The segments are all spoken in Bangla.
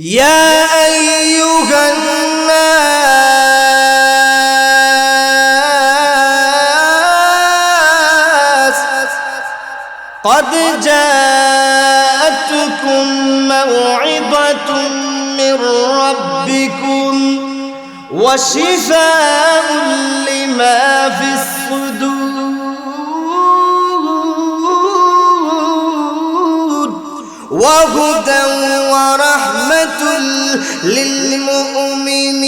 يا أيها الناس قد جاءتكم موعظة من ربكم وشفاء لما في الصدور وهدى ورحمة للمؤمنين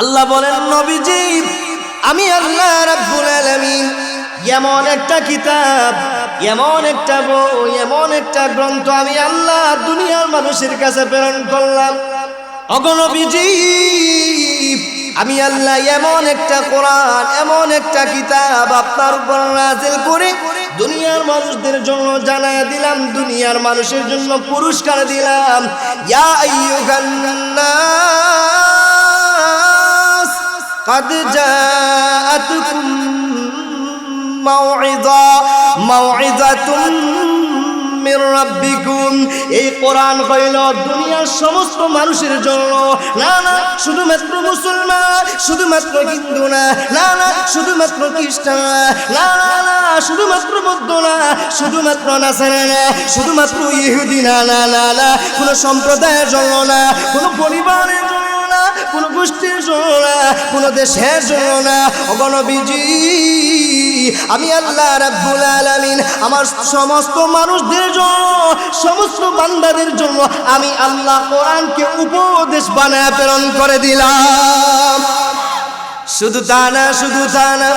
আল্লাহ বলেন নবীজি আমি আল্লাহ রাব্বুল আলামিন এমন একটা কিতাব এমন একটা বই এমন একটা গ্রন্থ আমি আল্লাহ দুনিয়ার মানুষের কাছে প্রেরণ করলাম অগণবীজি আমি আল্লাহ এমন একটা কোরআন এমন একটা কিতাব আপনার উপর নাজিল করে দুনিয়ার মানুষদের জন্য জানায় দিলাম দুনিয়ার মানুষের জন্য পুরস্কার দিলাম ইয়া আইয়ুহান নাস قد جاءتكم موعظة موعظة এই কোরআন দুনিয়ার সমস্ত মানুষের না না, শুধুমাত্র শুধুমাত্র না। না না, শুধুমাত্র না। না না শুধুমাত্র না। শুধুমাত্র না। শুধুমাত্র ইহুদি না না না না। কোনো সম্প্রদায়ের জন্য না। কোনো পরিবারের জন্য না। কোনো গোষ্ঠীর জন্য না। কোনো দেশের জন্য না। অগণবিজী আমি আল্লাহ রাব্বুল আলামিন আমার সমস্ত মানুষদের জন্য, সমস্ত বান্দাদের জন্য আমি আল্লাহ কোরআনকে উপদেশ বানায় প্রেরণ করে দিলাম। শুধু তা না, শুধু তা না,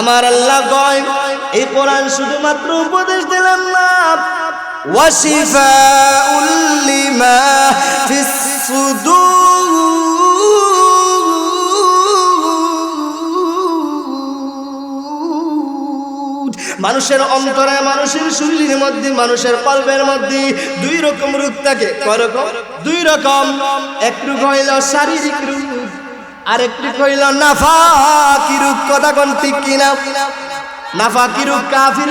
আমার আল্লাহ কয় এই কোরআন শুধুমাত্র উপদেশ দিলাম না। ওয়াশিফাউল লিমা ফিস সুদূর মানুষের অন্তরে মানুষের শরীরের মধ্যে, মানুষের কল্পের মধ্যে দুই রকম রূপ থাকে। দুই রকম। এক রূপ হইল শারীরিক রূপ আরেকটি কইল নাফাকি রূপ। কথা কোন ঠিক কিনা? নাফাকি রূপ কাফির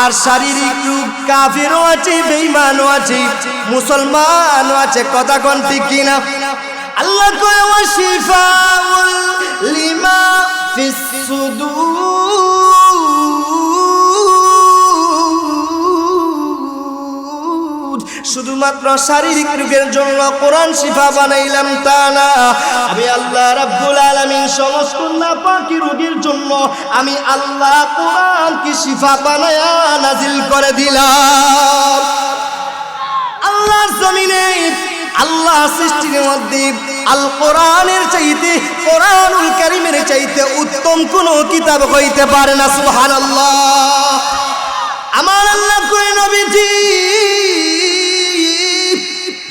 আর শারীরিক রূপ কাফিরও আছে, বেঈমানও আছে, মুসলমানও আছে। কথা কোন ঠিক কিনা? আল্লাহ কয় ওয়াশিফাউল লিমা শুধুমাত্র শারীরিক রোগের জন্য কোরআন শিফা বানাইলাম তা না। আমি আল্লাহ রাব্বুল আলামিন সমস্ত নাপাকি রোগের জন্য আমি আল্লাহ কোরআন কি শিফা বানায়া নাজিল করে দিলাম। আল্লাহর জমিনে আল্লাহ সৃষ্টির মধ্যে আল কোরআনের চাইতে, কোরআনুল কারিমের চাইতে উত্তম কোন কিতাব হইতে পারে না, সুবহানাল্লাহ। আমার আল্লাহ কই নবীজি,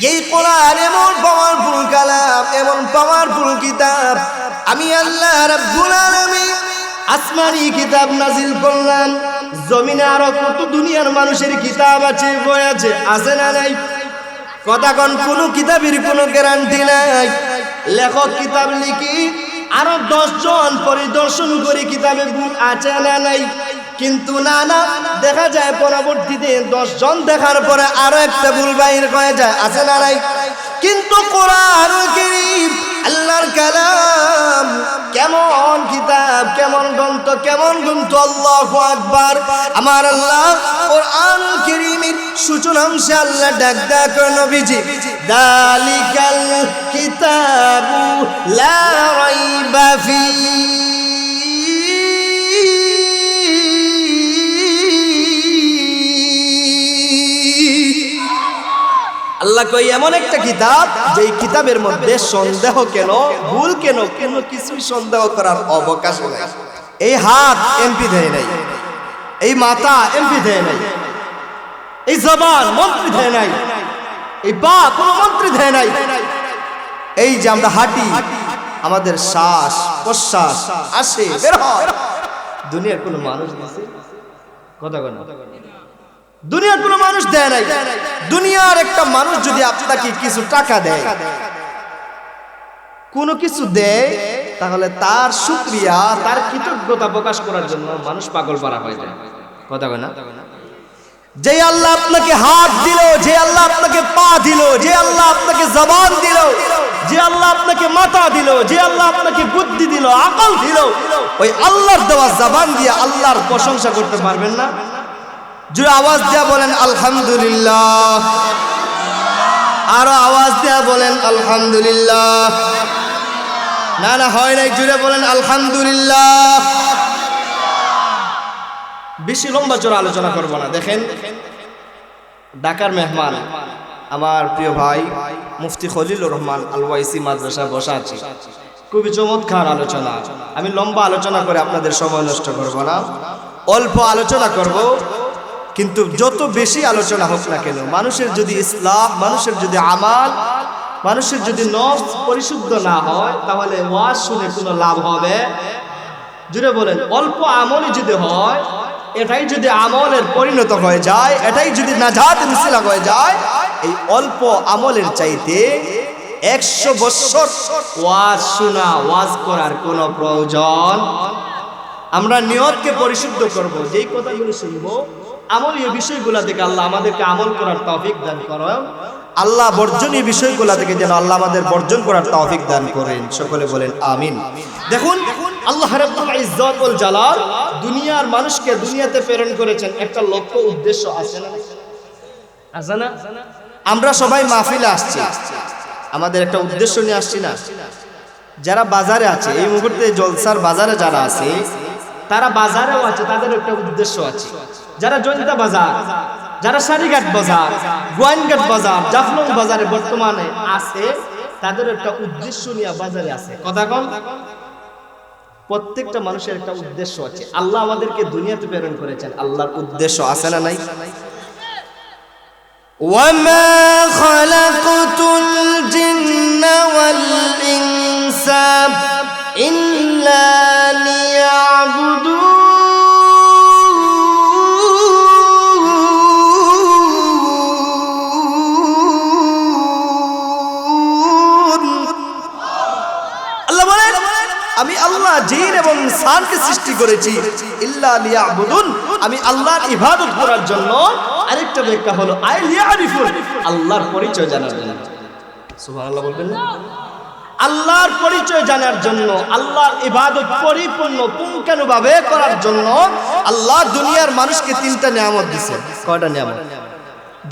এই কোরআন এমন পাওয়ারফুল কালাম, এমন পাওয়ারফুল কিতাব। আমি আল্লাহ রাব্বুল আলামিন আসমানি কিতাব নাজিল করলাম। জমিনে আরও কত দুনিয়ার মানুষের কিতাব আছে, বই আছে আছে না নাই? কথা কোন কিতাবের কোনো গ্যারান্টি নাই। লেখক কিতাব লিখি, আরও দশজন পরিদর্শন করি কিতাবে ভুল আছে না নাই। কিন্তু না না, দেখা যায় পরবর্তীতে দশজন দেখার পরে আরও একটা ভুল বাইর হয়ে যায়, আছে না নাই? কিন্তু কোরআন আল্লাহর কালাম, কেমন কিতাব, কেমন গ্রন্থ কেমন গ্রন্থ? আল্লাহ আকবার। আমার আল্লাহ কোরআন করিমের সূচনাংশে আল্লাহ ডাক ডাক নবীজি, দালিকাল কিতাবু লা রাইবা ফি আল্লাহ কই, এমন একটা কিতাব যেই কিতাবের মধ্যে সন্দেহ কেন, ভুল কেন কেন কিছুই সন্দেহ করার অবকাশ নাই। এই হাত এমপি দেয় নাই, এই মাথা এমপি দেয় নাই, এই জবান মন্ত্রী দেয় নাই, এই পা কোনো মন্ত্রী দেয় নাই। এই যে আমরা হাঁটি, আমাদের শ্বাস প্রশ্বাস আসে দুনিয়ার কোনো মানুষ কথা কথা দুনিয়ার কোনো মানুষ দেয় নাই। দুনিয়ার একটা মানুষ যদি আপনাকে কিছু টাকা দেয়, কোনো কিছু দেয়, তাহলে তার শুক্রিয়া, তার কৃতজ্ঞতা প্রকাশ করার জন্য মানুষ পাগল পারা হয়ে যায়। কথা কয় না? যে আল্লাহ আপনাকে হাত দিল, যে আল্লাহ আপনাকে পা দিল, যে আল্লাহ আপনাকে জবান দিল, যে আল্লাহ আপনাকে মাথা দিল, যে আল্লাহ আপনাকে বুদ্ধি দিল, আকল দিল, ওই আল্লাহর দেওয়া জবান দিয়ে আল্লাহর প্রশংসা করতে পারবেন না? জুড়ে আওয়াজ দেয়া বলেন, আলহামদুলিল্লাহ। আরও আওয়াজ দেয়া বলেন, আলহামদুলিল্লাহ। না না, হয় নাই জুড়ে বলেন, আলহামদুলিল্লাহ। বেশি লম্বা চড়া আলোচনা করব না, দেখেন। ঢাকার মেহমান আমার প্রিয় ভাই, মুফতি খলিলুর রহমান আলওয়াইসি মাদ্রাসা বসা আছি। খুবই চমৎকার আলোচনা। আমি লম্বা আলোচনা করে আপনাদের সময় নষ্ট করব না। অল্প আলোচনা করব। কিন্তু যত বেশি আলোচনা হোক না কেন, মানুষের যদি ইসলাম, মানুষের যদি আমাল, মানুষের যদি নফস পরিশুদ্ধ না হয়, তাহলে ওয়াজ শুনে কোনো লাভ হবে? জুড়ে বলেন, অল্প আমলই যদি হয়, এটাই যদি আমলের পরিণত হয়ে যায়, এটাই যদি নাজাত মিছিলা হয়ে যায়, এই অল্প আমলের চাইতে একশো বৎসর ওয়াজ শোনা, ওয়াজ করার কোনো প্রয়োজন? আমরা নিয়তকে পরিশুদ্ধ করব, যেই কথাগুলো শুনব আমলীয় বিষয়গুলো থেকে আল্লাহ আমাদেরকে আমল করার তৌফিক দান করেন আল্লাহ বর্জনীয় বিষয়গুলো থেকে যেন আল্লাহ আমাদের বর্জন করার তৌফিক দান করেন। সকলে বলেন আমিন। দেখুন আল্লাহ রাব্বুল ইজ্জত ওয়াল জালাল দুনিয়ার মানুষকে দুনিয়াতে প্রেরণ করেছেন। একটা লক্ষ্য উদ্দেশ্য আছে না? আছে না? আমরা সবাই মাহফিলে আসছি। আমাদের একটা উদ্দেশ্য নিয়ে আসছি না? যারা বাজারে আছে এই মুহূর্তে জলসার বাজারে যারা আছে তারা বাজারেও আছে তাদের একটা উদ্দেশ্য আছে। যারা জয়ন্তা বাজার যারা সারিঘাট বাজার গোয়াইনঘাট বাজার জাফলং বাজারে বর্তমানে আছে তাদের একটা উদ্দেশ্য নিয়ে বাজারে আছে কথা কন প্রত্যেকটা মানুষের একটা উদ্দেশ্য আছে আল্লাহ আমাদেরকে দুনিয়াতে প্রেরণ করেছেন আল্লাহর উদ্দেশ্য আছে না নাই وما خلقت الجن والإنس إلا এবং সানকে সৃষ্টি করেছি। ইল্লা লিয়াবুদুন। আমি আল্লাহর ইবাদত করার জন্য আরেকটা ব্যাখ্যা হলো, আই লিয়ারিফুন। আল্লাহর পরিচয় জানার জন্য। সুবহানাল্লাহ বলবেন না? আল্লাহর পরিচয় জানার জন্য, আল্লাহর ইবাদত পরিপূর্ণ পুঙ্খানুভাবে করার জন্য আল্লাহ দুনিয়ার মানুষকে তিনটা নিয়ামত দিয়েছেন কয়টা নিয়ামত?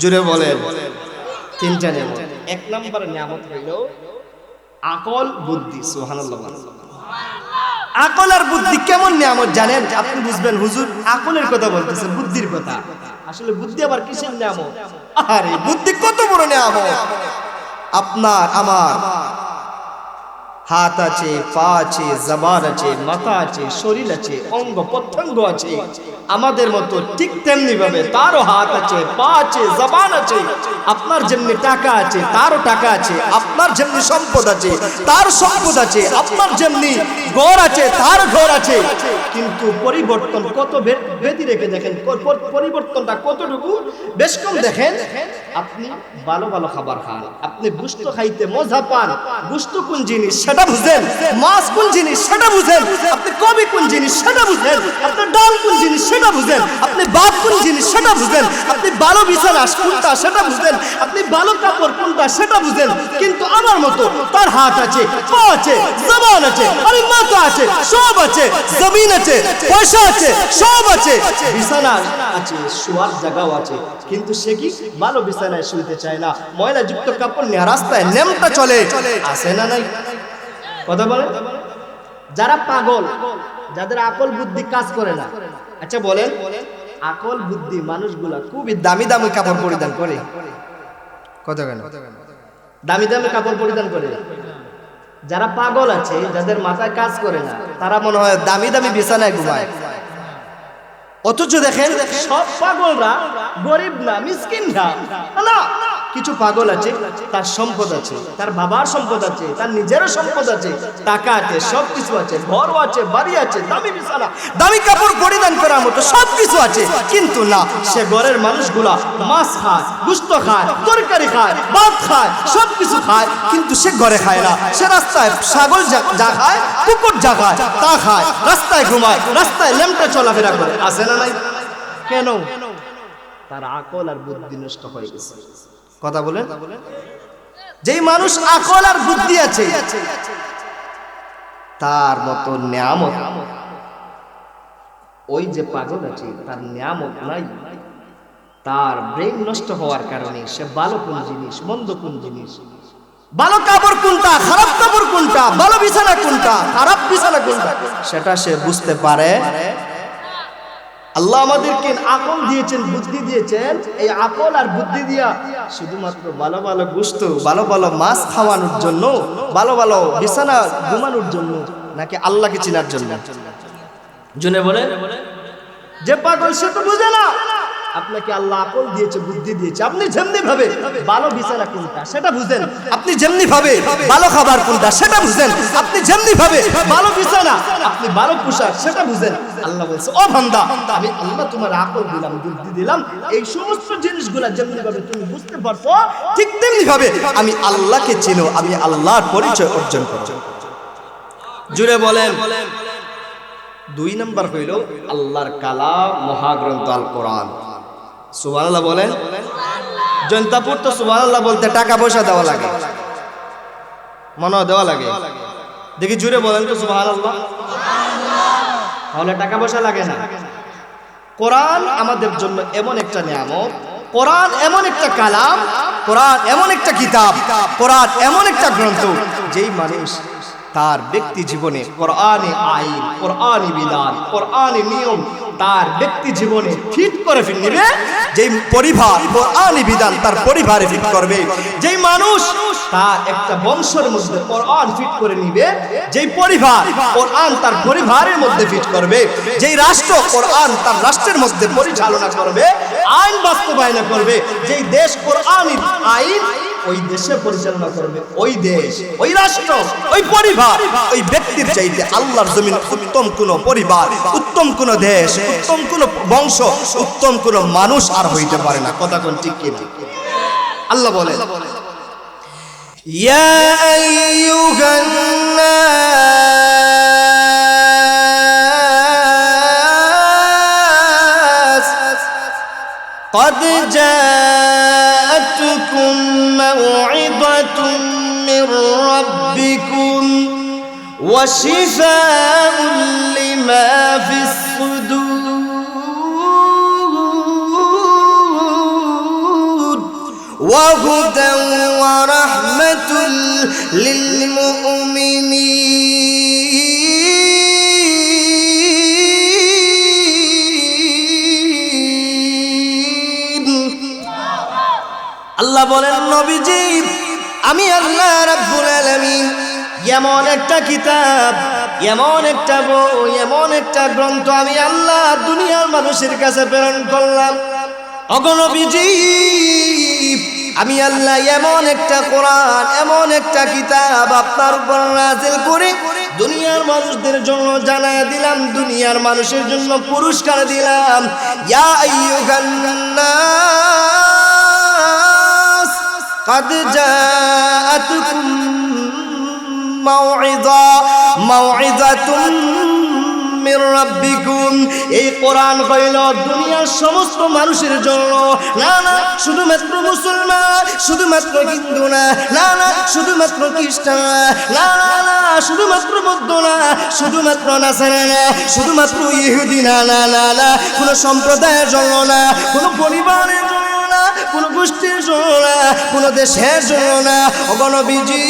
জুড়ে বলে তিনটা নিয়ামত। এক নম্বর নিয়ামত হইল, আকল, বুদ্ধি। সুবহানাল্লাহ আকল আর বুদ্ধি কেমন নিয়ামত জানেন? আপনি বুঝবেন, হুজুর, আকলের কথা বলতেছেন, বুদ্ধির কথা। আসলে বুদ্ধি আবার কিসের নিয়ামত? আরে বুদ্ধি কত বড় নিয়ামত? আপনার, আমার। হাত আছে পা আছে জবান আছে মাথা আছে শরীর আছে অঙ্গ প্রত্যঙ্গ আছে আমাদের মতো ঠিক তেমনি ভাবে তারও হাত আছে পা আছে জবান আছে আপনার যেমনি টাকা আছে, তারও টাকা আছে, আপনার যেমনি সম্পদ আছে, তার সম্পদ আছে, আপনার যেমনি ঘর আছে, তার ঘর আছে। কিন্তু পরিবর্তন কত বে- ব্যতি রেখে দেখেন পরিবর্তনটা কতটুকু? বেশ কম দেখেন, আপনি ভালো ভালো খাবার খান, আপনি গুস্ত খাইতে মজা পান, গুস্ত কোন জিনিস সেটা বুঝেন। মাছ কোন জিনিস সেটা বুঝেন। আপনি কবি কোন জিনিস সেটা বুঝেন। আপনি ডাল কোন জিনিস সেটা বুঝেন। আপনি বাপ কোন জিনিস সেটা বুঝেন। আপনি ভালো বিছানা কোনটা সেটা বুঝেন। আপনি ভালো কাপড় কোনটা সেটা বুঝেন। কিন্তু আমার মতো তার হাত আছে, পা আছে, জবান আছে, আরে মাথা আছে, সব আছে, জমিন আছে, পয়সা আছে, সব আছে। বিছানা আছে, শোয়ার জায়গাও আছে। কিন্তু সে কি ভালো বিছানায় শুইতে চায় না? ময়লা যুক্ত কাপড় নিয়ে রাস্তায় নেমটা চলে। আসে না নাই? কথা বলে যারা পাগল, যাদের আকল বুদ্ধি কাজ করে না আচ্ছা বলেন, আকল বুদ্ধি মানুষগুলা খুবই দামি দামি কাপড় পরিধান করে। কত কেন? দামি দামি কাপড় পরিধান করে। যারা পাগল আছে, যাদের মাথায় কাজ করে না, তারা মনে হয় দামি দামি বিছানায় ঘুমায়। অথচ দেখেন, সব পাগলরা গরিব না, মিসকিন না। না কিছু পাগল আছে, তার সম্পদ আছে, তার বাবার সম্পদ আছে, তার নিজেরও সম্পদ আছে, টাকা আছে সব কিছু আছে, ঘরও আছে, বাড়ি আছে, দামি বিছানা, দামি কাপড় পরিধান করার মতো সব কিছু আছে। কিন্তু না, সে ঘরের মানুষগুলা মাছ খায়, গুস্ত খায়, তরকারি খায়, ভাত খায় সব কিছু খায়, কিন্তু সে ঘরে খায় না। সে রাস্তায় ছাগল যা- খায়, কুকুর যা খায়, তা খায়, রাস্তায় ঘুমায়, রাস্তায় লেমটা চলাফেরা করে। আসে না নাই? কেন? তার আকল আর বুদ্ধি নষ্ট হয়ে গেছে। কথা বলেন। যেই মানুষ আকল আর বুদ্ধি আছে, তার মতো নিয়ামত, ওই যে পাগল আছে, তার নিয়ামত নাই। তার ব্রেন নষ্ট হওয়ার কারণে সে ভালো কোন জিনিস, মন্দ কোন জিনিস? ভালো কাপড় কোনটা, খারাপ কাপড় কোনটা, ভালো বিছানা কোনটা, খারাপ বিছানা কোনটা? সেটা সে বুঝতে পারে। আল্লাহ আমাদেরকে আকল দিয়েছেন বুদ্ধি দিয়েছেন। এই আকল আর বুদ্ধি দিয়া শুধুমাত্র ভালো ভালো গুস্ত ভালো ভালো মাছ খাওয়ানোর জন্য ভালো ভালো বিছানা ঘুমানোর জন্য নাকি আল্লাহকে চিনার জন্য? জুনে বলে যে পাগল সে তো বুঝে না। আপনাকে আল্লাহ আকল দিয়েছে, বুদ্ধি দিয়েছে। আপনি যেমনি ভাবে ভালো বিছানা কোনটা? সেটা বুঝেন। আপনি যেমনি ভাবে ভালো খাবার কোনটা? সেটা বুঝেন। আপনি যেমনি ভাবে ভালো বিছানা আপনি ভালো পোশাক, সেটা বুঝেন। আল্লাহ বলছে, ও বান্দা, আমি আল্লাহ তোমার আকল দিলাম, বুদ্ধি দিলাম। এই সমস্ত জিনিসগুলা যেমনি ভাবে তুমি বুঝতে পারছ, ঠিক তেমনি ভাবে আমি আল্লাহকে চিনো, আমি আল্লাহর পরিচয় অর্জন করছ জুড়ে বলেন, দুই নম্বর হইল আল্লাহর কালাম, মহাগ্রন্থ আল কোরআন সুবহানাল্লাহ বলেন জনতাপুর তো সুবহানাল্লাহ বলতে টাকা পয়সা দেওয়া লাগে। মনে দেওয়া লাগে। দেখি জুড়ে বলেন তো সুবহানাল্লাহ। তাহলে টাকা পয়সা লাগে না। কোরআন আমাদের জন্য এমন একটা নিয়ামত, কোরআন এমন একটা কালাম, কোরআন এমন একটা কিতাব, কোরআন এমন একটা গ্রন্থ যেই মানুষ তার ব্যক্তি জীবনে কোরআনে আইন, কোরআনি বিধান, কোরআনি নিয়ম তার ব্যক্তি জীবনে ফিট করে ফিট নেবে যেই পরিবার কোরআনি বিধান তার পরিবারে ফিট করবে। যেই মানুষ তার একটা বংশের মধ্যে কোরআন ফিট করে নিবে, যেই পরিবার কোরআন তার পরিবারের মধ্যে ফিট করবে, যেই রাষ্ট্র কোরআন তার রাষ্ট্রের মধ্যে পরিচালনা করবে, আইন বাস্তবায়ন করবে, যেই দেশ কোরআনের আইন ওই দেশে পরিচালনা করবে ওই দেশ ওই রাষ্ট্র ওই পরিবার ওই ব্যক্তির চাইতে আল্লাহর জমিন উত্তম কোন পরিবার উত্তম কোন দেশ উত্তম কোন বংশ উত্তম কোন মানুষ আর হইতে পারে না কথা কোন ঠিক কিনা আল্লাহ বলে يا أيها الناس قد جاءتكم وشفاء لما في الصدور وهدى ورحمة للمؤمنين আল্লাহ বলেন নবীজি আমি আল্লাহ রাব্বুল আলামিন এমন একটা কিতাব এমন একটা বই এমন একটা গ্রন্থ আমি আল্লাহ দুনিয়ার মানুষের কাছে প্রেরণ করলাম অগণবীজি আমি আল্লাহ এমন একটা কোরআন এমন একটা কিতাব আপনার উপর নাজিল করে দুনিয়ার মানুষদের জন্য জানায় দিলাম দুনিয়ার মানুষের জন্য পুরস্কার দিলাম ইয়া আইয়ুহান নাস قد جاءتكم মাউইদা মাউইদাতুন মির রাব্বিকুম। এই কোরআন হইল দুনিয়ার সমস্ত মানুষের জন্য। না না, শুধুমাত্র মুসলমান, শুধুমাত্র হিন্দু না না না, শুধুমাত্র খ্রিস্টান, না না না, শুধুমাত্র মধ্য না, শুধুমাত্র নাসারা না, শুধুমাত্র ইহুদি না না না না, কোনো সম্প্রদায়ের জন্য না, কোনো পরিবারের জন্য না, কোনো গোষ্ঠীর জন্য না, কোনো দেশের জন্য না, অগণবিজী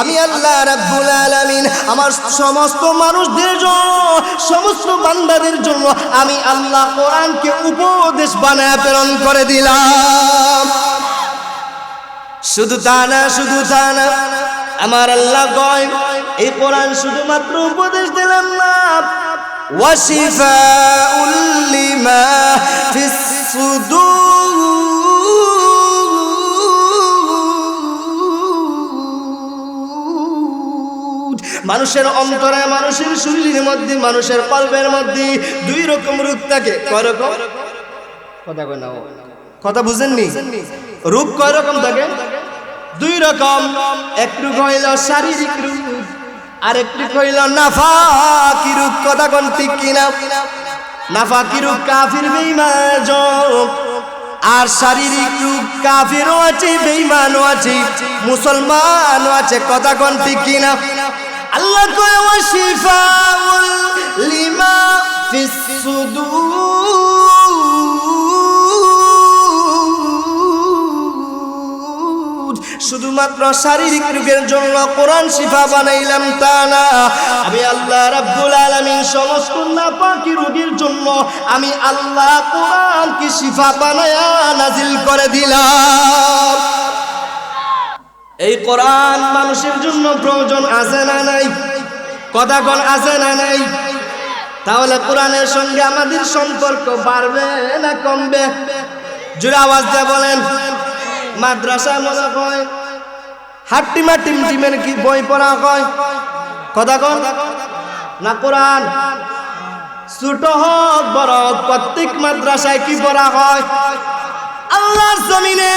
আমি আল্লাহ রাব্বুল আলামিন আমার সমস্ত মানুষদের জন্য, সমস্ত বান্দাদের জন্য আমি আল্লাহ কোরআনকে উপদেশ বানায় প্রেরণ করে দিলাম। শুধু তা না, শুধু তা না, আমার আল্লাহ কয়, এই কোরআন শুধুমাত্র উপদেশ দিলাম না। ওয়াশিফাউল উল্লিমা ফিস সুদূর। মানুষের অন্তরে মানুষের শরীরের মধ্যে মানুষের কল্পের মধ্যে দুই রকম রূপ থাকে। কথা কয় না। কথা বুঝেননি? রূপ কয় রকম থাকে? দুই রকম। একটু হইল শারীরিক রূপ আর একটু কইল নাফাকি রূপ। কথা কোন ঠিক কিনা? নাফাকি রূপ কাফির বেঈমান আর শারীরিক রূপ কাফিরও আছে বেঈমানও আছে মুসলমানও আছে। কথা কোন ঠিক কিনা? আল্লাহ কয়, ওয়া লিমা ফিস শুধুমাত্র শারীরিক রোগের জন্য কোরআন শিফা বানাইলাম তা না। আমি আল্লাহ রাব্বুল আলামিন সমস্ত নাপাকি রোগের জন্য আমি আল্লাহ কোরআন কি শিফা বানায়া নাজিল করে দিলাম। এই কোরআন মানুষের জন্য প্রয়োজন আছে না নাই? কথা কোন আছে না নাই? তাহলে কোরআনের সঙ্গে আমাদের সম্পর্ক বাড়বে না কমবে? জোরে আওয়াজ দিয়ে বলেন মাদ্রাসা মনে হয় হাট্টিমা টিম টিমের কি বই পড়া হয়? কথা কন না কোরআন? ছোট হোক, বড় প্রত্যেক মাদ্রাসায় কি পড়া হয়? আল্লাহর জমিনে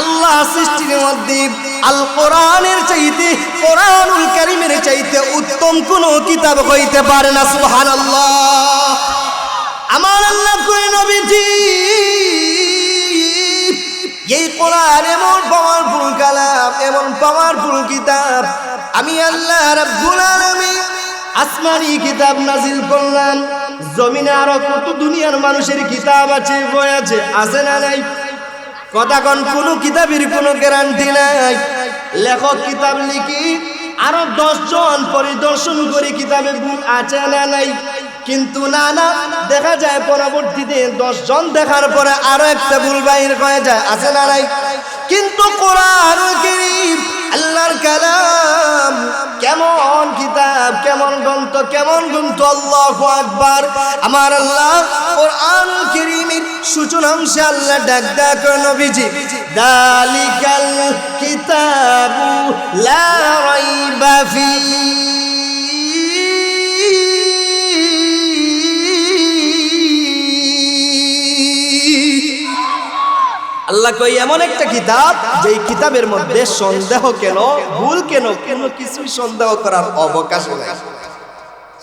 আল্লাহ সৃষ্টির মধ্যে আল কোরআনের চাইতে, কোরআনুল কারিমের চাইতে উত্তম কোন কিতাব হইতে পারে না, সুবহানাল্লাহ। আমার আল্লাহ কই নবীজি, এই কোরআন এমন পাওয়ারফুল কালাম, এমন পাওয়ারফুল কিতাব। আমি আল্লাহ রাব্বুল আলামিন আসমানি কিতাব নাজিল করলাম। জমিনে আরও কত দুনিয়ার মানুষের কিতাব আছে, বই আছে আছে না নাই? কথা কোন কিতাবের কোনো গ্যারান্টি নাই। লেখক কিতাব লিখি, আরও দশজন পরিদর্শন করে কিতাবে ভুল আছে না নাই। কিন্তু না না, দেখা যায় পরবর্তীতে দশজন দেখার পরে আরও একটা ভুল বাহির হয়ে যায়, আছে না নাই? কিন্তু কোরআন করিম, আল্লাহর কালাম, কেমন কিতাব, কেমন গ্রন্থ কেমন গ্রন্থ, আল্লাহু আকবার। আমার আল্লাহ কোরআন কারীমের সূচনাংশে আল্লাহ ডাক ডাক নবীজি, দালিকাল কিতাবু লা রাইবা ফি আল্লাহ কই এমন একটা কিতাব যেই কিতাবের মধ্যে সন্দেহ কেন, ভুল কেন কেন কিছুই সন্দেহ করার অবকাশ নাই।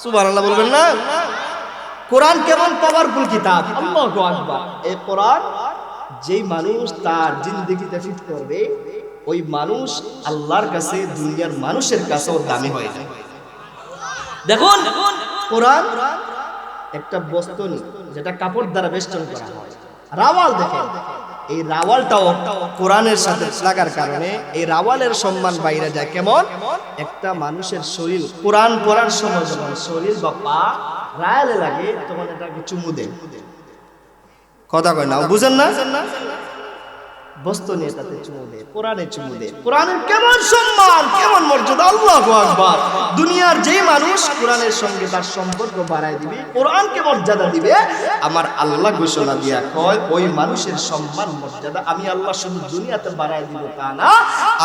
সুবহানাল্লাহ বলবেন না? কোরআন কেমন পাওয়ারফুল কিতাব? আল্লাহু আকবার। এই কোরআন যেই মানুষ তার জিন্দেগিতে ফিট করবে ওই মানুষ আল্লাহর কাছে দুনিয়ার মানুষের কাছেও দামি হয়ে যায় দেখুন। কোরআন একটা বস্তু যেটা কাপড় দ্বারা বেষ্টন করা হয়। রাওয়াল দেখেন। এই রাওয়ালটাও কোরআনের সাথে লাগার কারণে এই রাওয়ালের সম্মান বাইরে যায়। কেমন? একটা মানুষের শরীর কোরআন পড়ার সময় যখন শরীর বা পা রায়ালে লাগে, তখন এটাকে চুমু দেয়। কথা কয় না, বুঝেন না? বস্তু নিয়ে তাতে চুমু দেয়, কোরআনে চুমু দেয়। কোরআনের কেমন সম্মান, কেমন মর্যাদা, আল্লাহু আকবার। দুনিয়ার যে মানুষ কোরআনের সঙ্গে তার সম্পর্ক বাড়ায় দিবে, কোরআনকে মর্যাদা দিবে, আমার আল্লাহ ঘোষণা দিয়া কয়, ওই মানুষের সম্মান, মর্যাদা আমি আল্লাহ শুধু দুনিয়াতে বাড়ায় দিব তা না,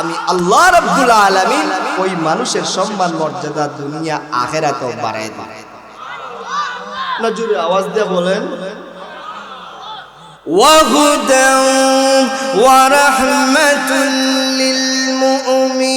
আমি আল্লাহ রাব্বুল আলামিন ওই মানুষের সম্মান, মর্যাদা দুনিয়া, আখেরাতেও বাড়ায় দিব। না জোরে আওয়াজ দিয়ে বলেন। وهدى ورحمة للمؤمنين.